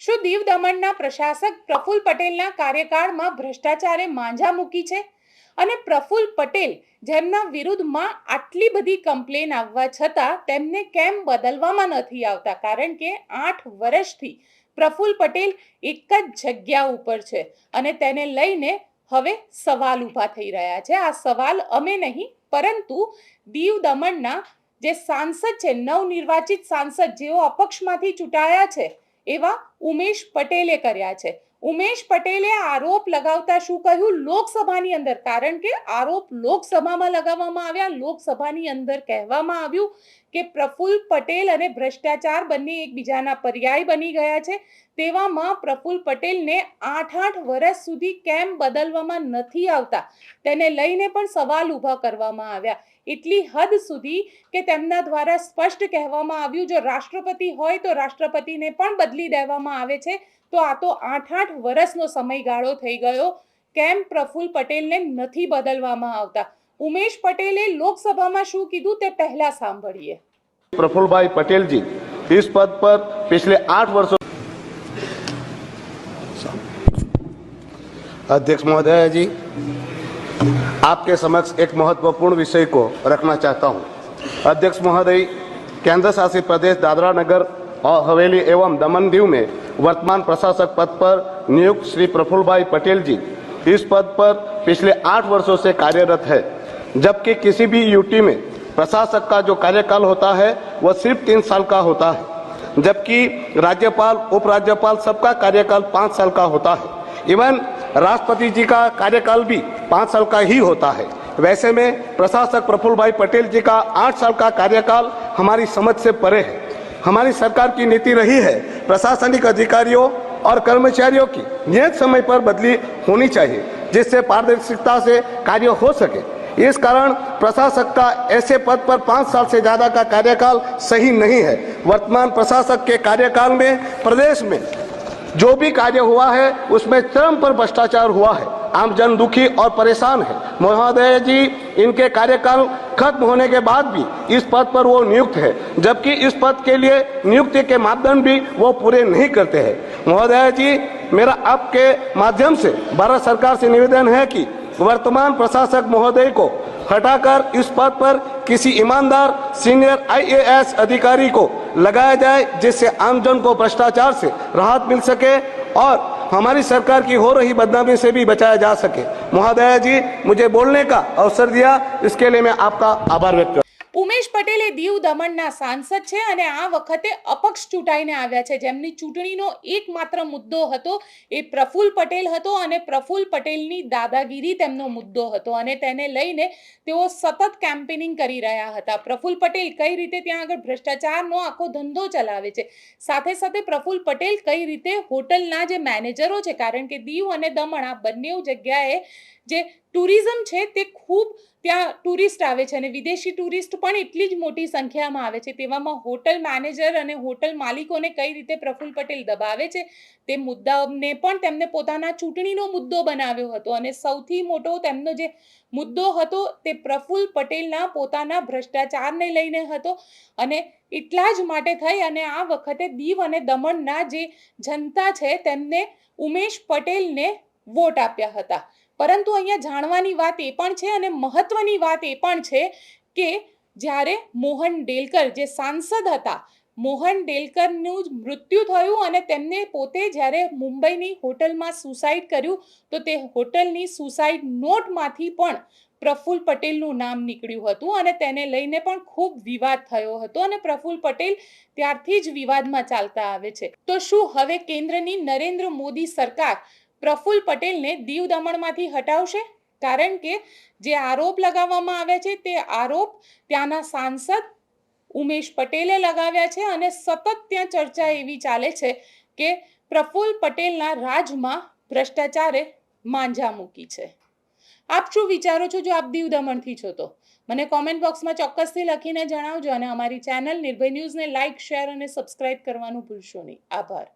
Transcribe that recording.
શું દીવ દમણના પ્રશાસક પ્રફુલ પટેલના કાર્યકાળમાં ભ્રષ્ટાચારે માંજા મૂકી છે? અને પ્રફુલ પટેલ જેમના વિરુદ્ધમાં આટલી બધી કમ્પ્લેન આવવા છતાં તેમને કેમ બદલવામાં નથી આવતા? કારણ કે આઠ વર્ષથી પ્રફુલ પટેલ એક જ જગ્યા ઉપર છે અને તેને લઈને હવે સવાલ ઊભા થઈ રહ્યા છે. આ સવાલ અમે નહીં, પરંતુ દીવ દમણના જે સાંસદ છે, નવનિર્વાચિત સાંસદ જેઓ અપક્ષમાંથી ચૂંટાયા છે એવા ઉમેશ પટેલે કર્યા છે. ઉમેશ પટેલે આરોપ લગાવતા શું કહ્યું? લોકસભાની અંદર. કારણ કે આરોપ લોકસભામાં લગાવવામાં આવ્યા. લોકસભાની અંદર કહેવામાં આવ્યું કે પ્રફુલ પટેલ અને ભ્રષ્ટાચાર બંને એકબીજાના પર્યાય બની ગયા છે. તેવામાં પ્રફુલ પટેલને આઠ આઠ વર્ષ સુધી કેમ બદલવામાં નથી આવતા? તેને લઈને પણ સવાલ ઊભા કરવામાં આવ્યા. એટલી હદ સુધી કે તેમના દ્વારા સ્પષ્ટ કહેવામાં આવ્યું જો રાષ્ટ્રપતિ હોય તો રાષ્ટ્રપતિને પણ બદલી દેવામાં આવે છે તો આ તો આઠ આઠ વર્ષનો સમયગાળો થઈ ગયો કેમ પ્રફુલ પટેલને નથી બદલવામાં આવતા ઉમેશ પટેલે લોકસભામાં શું કીધું તે પહેલા સાંભળીએ प्रफुल्ल भाई पटेल जी इस पद पर पिछले आठ वर्षों अध्यक्ष महोदय जी आपके समक्ष एक महत्वपूर्ण विषय को रखना चाहता हूँ। अध्यक्ष महोदय, केंद्र शासित प्रदेश दादरा नगर और हवेली एवं दमन दीव में वर्तमान प्रशासक पद पर नियुक्त श्री प्रफुल्ल भाई पटेल जी इस पद पर पिछले आठ वर्षों से कार्यरत है। जबकि किसी भी यूटी में प्रशासक का जो कार्यकाल होता है, वह सिर्फ़ तीन साल का होता है। जबकि राज्यपाल, उपराज्यपाल सबका कार्यकाल पाँच साल का होता है। इवन राष्ट्रपति जी का कार्यकाल भी पाँच साल का ही होता है। वैसे में प्रशासक प्रफुल्ल भाई पटेल जी का आठ साल का कार्यकाल हमारी समझ से परे है। हमारी सरकार की नीति रही है, प्रशासनिक अधिकारियों और कर्मचारियों की नियत समय पर बदली होनी चाहिए, जिससे पारदर्शिता से कार्य हो सके। इस कारण प्रशासक का ऐसे पद पर पाँच साल से ज़्यादा का कार्यकाल सही नहीं है। वर्तमान प्रशासक के कार्यकाल में प्रदेश में जो भी कार्य हुआ है, उसमें चरम पर भ्रष्टाचार हुआ है। आम जन दुखी और परेशान है। महोदय जी, इनके कार्यकाल खत्म होने के बाद भी इस पद पर वो नियुक्त है। जबकि इस पद के लिए नियुक्ति के मापदंड भी वो पूरे नहीं करते हैं। महोदय जी, मेरा आपके माध्यम से भारत सरकार से निवेदन है कि वर्तमान प्रशासक महोदय को हटाकर इस पद पर किसी ईमानदार, सीनियर आईएएस अधिकारी को लगाया जाए जिससे आमजन को भ्रष्टाचार से राहत मिल सके और हमारी सरकार की हो रही बदनामी से भी बचाया जा सके। महोदया जी, मुझे बोलने का अवसर दिया। इसके लिए मैं आपका आभार व्यक्त જિગ્નેશ પટેલ એ દીવ દમણના સાંસદ છે અને આ વખતે અપક્ષ ચૂંટાઈને આવ્યા છે. જેમની ચૂંટણીનો એકમાત્ર મુદ્દો હતો એ પ્રફુલ પટેલ હતો અને પ્રફુલ પટેલની દાદાગીરી તેમનો મુદ્દો હતો અને તેને લઈને તેઓ સતત કેમ્પેનિંગ કરી રહ્યા હતા. પ્રફુલ પટેલ કઈ રીતે ત્યાં આગળ ભ્રષ્ટાચારનો આખો ધંધો ચલાવે છે? સાથે સાથે પ્રફુલ પટેલ કઈ રીતે હોટલના જે મેનેજરો છે, કારણ કે દીવ અને દમણ આ બંને જગ્યાએ જે ટુરિઝમ છે તે ખૂબ ત્યાં ટુરિસ્ટ આવે છે અને વિદેશી ટુરિસ્ટ પણ એટલી જ મોટી સંખ્યામાં આવે છે. તેવામાં હોટલ મેનેજર અને હોટલ માલિકોને કઈ રીતે પ્રફુલ્લ પટેલ દબાવે છે તે મુદ્દાને પણ તેમને પોતાના ચૂંટણીનો મુદ્દો બનાવ્યો હતો અને સૌથી મોટો તેમનો જે મુદ્દો હતો તે પ્રફુલ્લ પટેલના પોતાના ભ્રષ્ટાચારને લઈને હતો અને એટલા જ માટે થઈ અને આ વખતે દીવ અને દમણના જે જનતા છે તેમને ઉમેશ પટેલને વોટ આપ્યા હતા. પરંતુ અહીંયા જાણવાની વાત એ પણ છે અને મહત્વની વાત એ પણ છે કે જ્યારે મોહન ડેલકર, જે સાંસદ હતા, મોહન ડેલકરનું જ મૃત્યુ થયું અને તેમને પોતે જ્યારે મુંબઈની હોટલમાં સુસાઇડ કર્યું, તો તે હોટલની સુસાઇડ નોટમાંથી પણ પ્રફુલ પટેલનું નામ નીકળ્યું હતું અને તેને લઈને પણ ખૂબ વિવાદ થયો હતો અને પ્રફુલ પટેલ ત્યારથી જ વિવાદમાં ચાલતા આવે છે. તો શું હવે કેન્દ્રની નરેન્દ્ર મોદી સરકાર પ્રફુલ્લ પટેલને દીવ દમણમાંથી હટાવશે કારણ કે જે આરોપ લગાવવામાં આવ્યા છે તે આરોપ ત્યાંના સાંસદ ઉમેશ પટેલે લગાવ્યા છે અને સતત ત્યાં ચર્ચા એવી ચાલે છે કે પ્રફુલ્લ પટેલના રાજમાં ભ્રષ્ટાચારે માંજા મૂકી છે. આપ શું વિચારો છો? જો આપ દીવ દમણથી છો તો મને કોમેન્ટ બોક્સમાં ચોક્કસથી લખીને જણાવજો અને અમારી ચેનલ નિર્ભય ન્યૂઝને લાઇક શેર અને સબસ્ક્રાઇબ કરવાનું ભૂલશો નહીં. આભાર.